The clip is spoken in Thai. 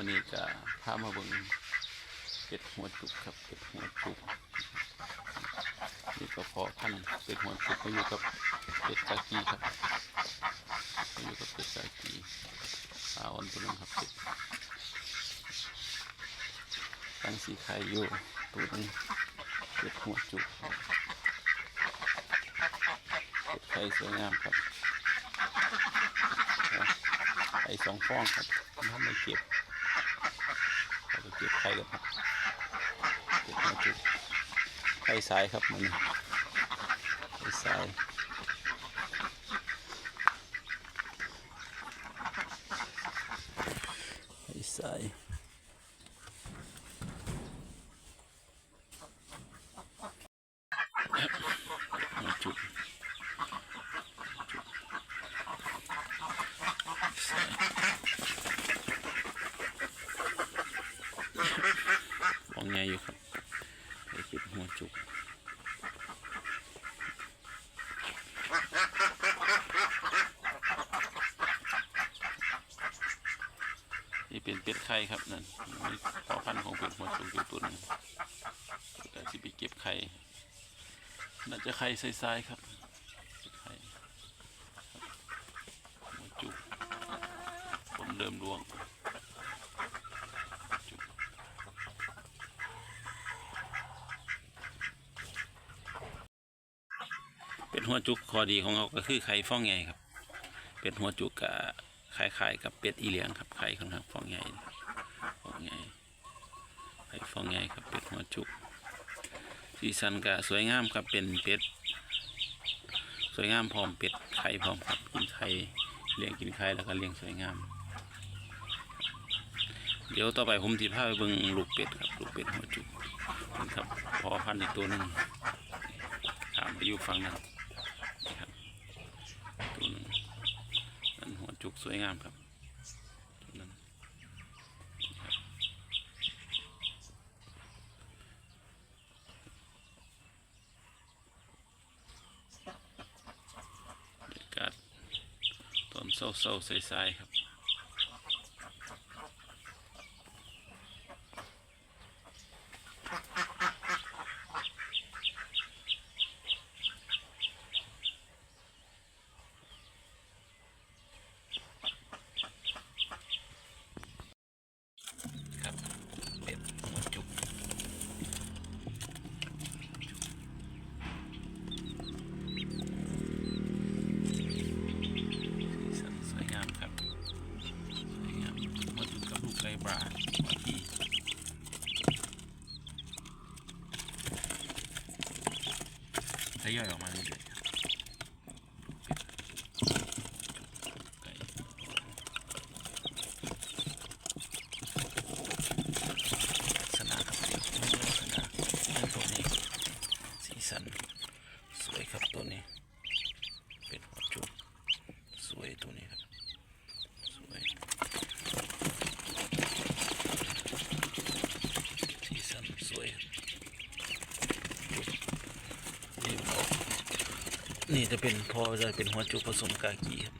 วันนี้จะพามาเบิ่งเป็ดหัวจุกครับเป็ดหัวจุกนี่ก็พอพันเป็ดหัวจุกมาอยู่กับเป็ดกากีครับมาอยู่กับเป็ดกากีปลาอ่อนตัวนึงครับเป็ดตั้งสีไข่อยู่ตัวนึงเป็ดหัวจุกเป็ดไข่สวยงามครับไข่สองฟองครับทำให้เก็บ เก็บไข่กันครับเก็บมาจุกไข่สายครับมันไข่สายไข่สายมาจุก มองไงอยู่ครับไปปิดหัวจุกนี่เป็นเป็ดไข่ครับนั่นมีพอพันธุ์ของเป็ดหัวจุกอยู่ตัวนึงแต่ที่ไปเก็บไข่น่าจะไข่ใสๆครับไข่ครับหัวจุกผมเริ่มร่วง เป็ดหัวจุกข้อดีของเขาก็คือไข่ฟองใหญ่ครับ เป็ดหัวจุกกับคล้ายๆกับเป็ดอีเหลียงครับไข่ค่อนข้างฟองใหญ่ฟองใหญ่ไข่ฟองใหญ่ครับเป็ดหัวจุกสีสันก็สวยงามครับเป็นเป็ดสวยงามพร้อมเป็ดไข่พร้อมครับกินไข่เลี้ยงกินไข่แล้วก็เลี้ยงสวยงาม เดี๋ยวต่อไปผมทีพาไปเบิ่งลูกเป็ดครับลูกเป็ดหัวจุกนี่ครับพอพันอีกตัวหนึ่งถามไปยู่ฝั่งนั้นนะครับตัวหนึงนั่นหัวจุก สวยงามครับนั้นบรรยากาศตอนเศร้าๆใสๆครับเป็ดหัวจุกสีสันสวยงามครับสวยงามหัวจุก กว่าทีทยอยออกมาเรื่อยๆครับไก่ ลักษณะครับลักษณะตัวนี้สีสันสวยครับตัวนี้ เป็นหัวจุกสวยตัวนี้ครับสวยสีสันสวยครับ นี่จะเป็นพอจะเป็นหัวจุกผสมกากีครับ